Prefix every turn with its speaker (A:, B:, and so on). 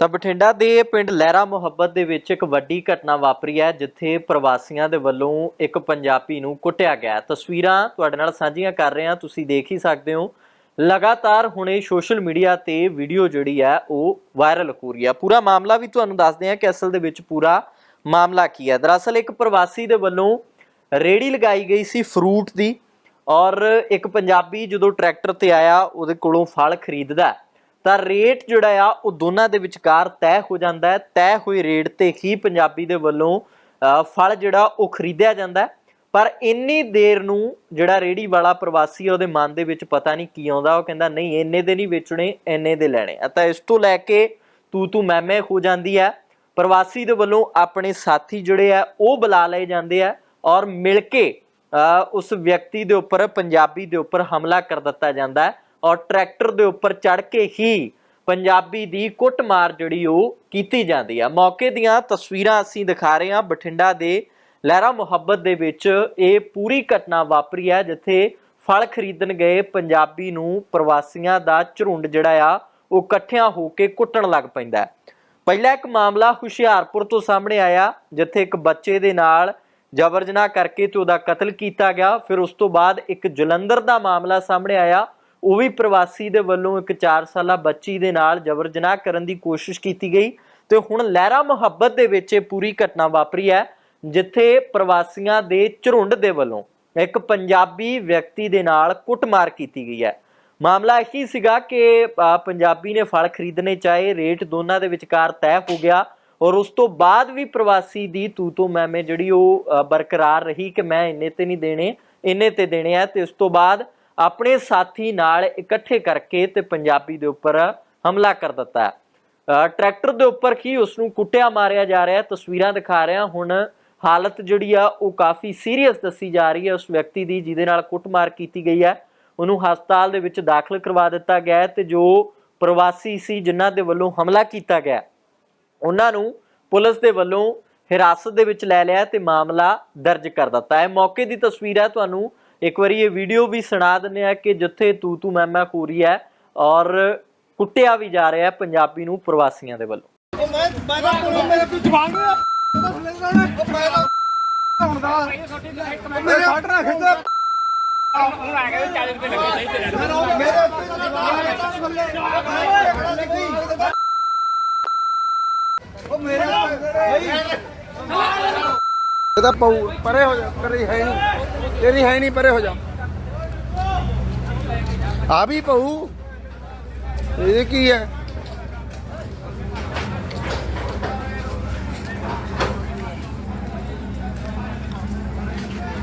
A: ਤਾਂ ਬਠਿੰਡਾ ਦੇ ਪਿੰਡ ਲਹਿਰਾ ਮੁਹੱਬਤ ਦੇ ਵਿੱਚ ਇੱਕ ਵੱਡੀ ਘਟਨਾ ਵਾਪਰੀ ਹੈ, ਜਿੱਥੇ ਪ੍ਰਵਾਸੀਆਂ ਦੇ ਵੱਲੋਂ ਇੱਕ ਪੰਜਾਬੀ ਨੂੰ ਕੁੱਟਿਆ ਗਿਆ ਤਸਵੀਰਾਂ ਤੁਹਾਡੇ ਨਾਲ ਸਾਂਝੀਆਂ ਕਰ ਰਹੇ ਹਾਂ, ਤੁਸੀਂ ਦੇਖ ਹੀ ਸਕਦੇ ਹੋ। ਲਗਾਤਾਰ ਹੁਣੇ ਸੋਸ਼ਲ ਮੀਡੀਆ ਤੇ ਵੀਡੀਓ ਜਿਹੜੀ ਹੈ, ਉਹ ਵਾਇਰਲ ਹੋ ਰਹੀ ਹੈ। ਪੂਰਾ ਮਾਮਲਾ ਵੀ ਤੁਹਾਨੂੰ ਦੱਸਦੇ ਹਾਂ ਕਿ ਅਸਲ ਦੇ ਵਿੱਚ ਪੂਰਾ ਮਾਮਲਾ ਕੀ ਹੈ। ਦਰਅਸਲ ਇੱਕ ਪ੍ਰਵਾਸੀ ਦੇ ਵੱਲੋਂ ਰੇੜੀ ਲਗਾਈ ਗਈ ਸੀ ਫਰੂਟ ਦੀ ਔਰ ਇੱਕ ਪੰਜਾਬੀ ਜਦੋਂ ਟਰੈਕਟਰ ਤੇ ਆਇਆ, ਉਹਦੇ ਕੋਲੋਂ ਫਲ ਖਰੀਦਦਾ ਤਾਂ ਰੇਟ ਜਿਹੜਾ ਆ, ਉਹ ਦੋਨਾਂ ਦੇ ਵਿਚਕਾਰ ਤੈਅ ਹੋ ਜਾਂਦਾ ਹੈ। ਤੈਅ ਹੋਈ ਰੇਟ ਤੇ ਹੀ ਪੰਜਾਬੀ ਦੇ ਵੱਲੋਂ ਫਲ ਜਿਹੜਾ, ਉਹ ਖਰੀਦਿਆ ਜਾਂਦਾ ਪਰ ਇੰਨੀ ਦੇਰ ਨੂੰ ਜਿਹੜਾ ਰੇੜੀ ਵਾਲਾ ਪ੍ਰਵਾਸੀ ਉਹਦੇ ਮਨ ਦੇ ਵਿੱਚ ਪਤਾ ਨਹੀਂ ਕੀ ਆਉਂਦਾ। ਉਹ ਕਹਿੰਦਾ, ਨਹੀਂ, ਇੰਨੇ ਦੇ ਨਹੀਂ ਵੇਚਣੇ, ਇੰਨੇ ਦੇ ਲੈਣੇ ਤਾਂ ਇਸ ਤੋਂ ਲੈ ਕੇ ਤੂੰ ਤੂੰ ਮੈਂ ਹੋ ਜਾਂਦੀ ਹੈ। ਪ੍ਰਵਾਸੀ ਦੇ ਵੱਲੋਂ ਆਪਣੇ ਸਾਥੀ ਜਿਹੜੇ ਆ, ਉਹ ਬੁਲਾ ਲਏ ਜਾਂਦੇ ਆ ਔਰ ਮਿਲ ਕੇ ਉਸ ਵਿਅਕਤੀ ਦੇ ਉੱਪਰ, ਪੰਜਾਬੀ ਦੇ ਉੱਪਰ ਹਮਲਾ ਕਰ ਦਿੱਤਾ ਜਾਂਦਾ ਹੈ। ਔਰ ਟਰੈਕਟਰ ਦੇ ਉੱਪਰ ਚੜ ਕੇ ਹੀ ਪੰਜਾਬੀ ਦੀ ਕੁੱਟਮਾਰ ਜਿਹੜੀ ਉਹ ਕੀਤੀ ਜਾਂਦੀ ਆ। ਮੌਕੇ ਦੀਆਂ ਤਸਵੀਰਾਂ ਅਸੀਂ ਦਿਖਾ ਰਹੇ ਹਾਂ ਬਠਿੰਡਾ ਦੇ ਲਹਿਰਾ ਮੁਹੱਬਤ ਦੇ ਵਿੱਚ ਇਹ ਪੂਰੀ ਘਟਨਾ ਵਾਪਰੀ ਹੈ, ਜਿੱਥੇ ਫਲ ਖਰੀਦਣ ਗਏ ਪੰਜਾਬੀ ਨੂੰ ਪ੍ਰਵਾਸੀਆਂ ਦਾ ਝੁੰਡ ਜਿਹੜਾ ਆ, ਉਹ ਇਕੱਠਿਆਂ ਹੋ ਕੇ ਕੁੱਟਣ ਲੱਗ ਪੈਂਦਾ ਪਹਿਲਾ ਇੱਕ ਮਾਮਲਾ ਹੁਸ਼ਿਆਰਪੁਰ ਤੋਂ ਸਾਹਮਣੇ ਆਇਆ, ਜਿੱਥੇ ਇੱਕ ਬੱਚੇ ਦੇ ਨਾਲ ਜਬਰ ਜਨਾਹ ਕਰਕੇ ਤੇ ਉਹਦਾ ਕਤਲ ਕੀਤਾ ਗਿਆ। ਫਿਰ ਉਸ ਤੋਂ ਬਾਅਦ ਇੱਕ ਜਲੰਧਰ ਦਾ ਮਾਮਲਾ ਸਾਹਮਣੇ ਆਇਆ ਉਹ ਵੀ ਪ੍ਰਵਾਸੀ ਦੇ ਵੱਲੋਂ ਇੱਕ 4 ਸਾਲਾ ਬੱਚੀ ਦੇ ਨਾਲ ਜਬਰ ਜਨਾਹ ਕਰਨ ਦੀ ਕੋਸ਼ਿਸ਼ ਕੀਤੀ ਗਈ ਤੇ ਹੁਣ ਲਹਿਰਾ ਮੁਹੱਬਤ ਦੇ ਵਿੱਚ ਇਹ ਪੂਰੀ ਘਟਨਾ ਵਾਪਰੀ ਹੈ, ਜਿੱਥੇ ਪ੍ਰਵਾਸੀਆਂ ਦੇ ਝੁਰੁੰਡ ਦੇ ਵੱਲੋਂ ਇੱਕ ਪੰਜਾਬੀ ਵਿਅਕਤੀ ਦੇ ਨਾਲ ਕੁੱਟਮਾਰ ਕੀਤੀ ਗਈ ਹੈ। ਮਾਮਲਾ ਇਹੀ ਸੀਗਾ ਕਿ ਪੰਜਾਬੀ ਨੇ ਫਲ ਖਰੀਦਣੇ ਚਾਹੇ, ਰੇਟ ਦੋਨਾਂ ਦੇ ਵਿਚਕਾਰ ਤੈਅ ਹੋ ਗਿਆ ਔਰ ਉਸ ਤੋਂ ਬਾਅਦ ਵੀ ਪ੍ਰਵਾਸੀ ਦੀ ਤੂ ਤੂ ਮੈਮੇ ਜਿਹੜੀ ਉਹ ਬਰਕਰਾਰ ਰਹੀ ਕਿ ਮੈਂ ਇੰਨੇ ਤੇ ਨਹੀਂ ਦੇਣੇ, ਇੰਨੇ ਤੇ ਦੇਣੇ ਆ ਤੇ ਉਸ ਤੋਂ ਬਾਅਦ ਆਪਣੇ ਸਾਥੀ ਨਾਲ ਇਕੱਠੇ ਕਰਕੇ ਤੇ ਪੰਜਾਬੀ ਦੇ ਉੱਪਰ ਹਮਲਾ ਕਰ ਦਿੱਤਾ ਹੈ। ਟਰੈਕਟਰ ਦੇ ਉੱਪਰ ਕੀ ਉਸ ਨੂੰ ਕੁੱਟਿਆ, ਮਾਰਿਆ ਜਾ ਰਿਹਾ ਤਸਵੀਰਾਂ ਦਿਖਾ ਰਿਹਾ ਹੁਣ ਹਾਲਤ ਜਿਹੜੀ ਆ, ਉਹ ਕਾਫੀ ਸੀਰੀਅਸ ਦੱਸੀ ਜਾ ਰਹੀ ਹੈ। ਉਸ ਵਿਅਕਤੀ ਦੀ ਜਿਹਦੇ ਨਾਲ ਕੁੱਟਮਾਰ ਕੀਤੀ ਗਈ ਹੈ, ਉਹਨੂੰ ਹਸਪਤਾਲ ਦੇ ਵਿੱਚ ਦਾਖਲ ਕਰਵਾ ਦਿੱਤਾ ਗਿਆ ਹੈ ਤੇ ਜੋ ਪ੍ਰਵਾਸੀ ਸੀ, ਜਿਨ੍ਹਾਂ ਦੇ ਵੱਲੋਂ ਹਮਲਾ ਕੀਤਾ ਗਿਆ ਉਹਨਾਂ ਨੂੰ ਪੁਲਿਸ ਦੇ ਵੱਲੋਂ ਹਿਰਾਸਤ ਦੇ ਵਿੱਚ ਲੈ ਲਿਆ ਤੇ ਮਾਮਲਾ ਦਰਜ ਕਰ ਦਿੱਤਾ ਹੈ। ਮੌਕੇ ਦੀ ਤਸਵੀਰ ਹੈ। ਤੁਹਾਨੂੰ ਇੱਕ ਵਾਰੀ ਇਹ ਵੀਡੀਓ ਵੀ ਸੁਣਾ ਦਿੰਦੇ ਆ ਕਿ ਜਿੱਥੇ ਤੂ ਤੂ ਮੈਂ ਮੈਂ ਹੋ ਔਰ ਕੁੱਟਿਆ ਵੀ ਜਾ ਰਿਹਾ ਹੈ ਪੰਜਾਬੀ ਨੂੰ ਪ੍ਰਵਾਸੀਆਂ ਦੇ ਵੱਲੋਂ।
B: ਉਹ ਮੈਂ ਮੈਂ ਤਾਂ ਪੁਲਿਸ ਮੇਰੇ ਤੂੰ ਜਵਾਨ ਦੇ ਬਸ ਲੈ ਲੈਣਾ ਉਹ ਮੈਂ ਤਾਂ ਹੁਣ ਦਾ ਮੇਰੇ ਫੜ ਨਾ ਖਿੱਚ ਮੇਰੇ ਉਹ ਮੇਰੇ ਇਹਦਾ ਪਊ, ਪਰੇ ਹੋ ਜਾ, ਤੇਰੀ ਹੈ ਨਹੀਂ। ਤੇਰੀ ਹੈ ਨਹੀਂ, ਪਰੇ ਹੋ ਜਾ। ਆ ਵੀ ਪਊ। ਇਹ ਕੀ ਹੈ?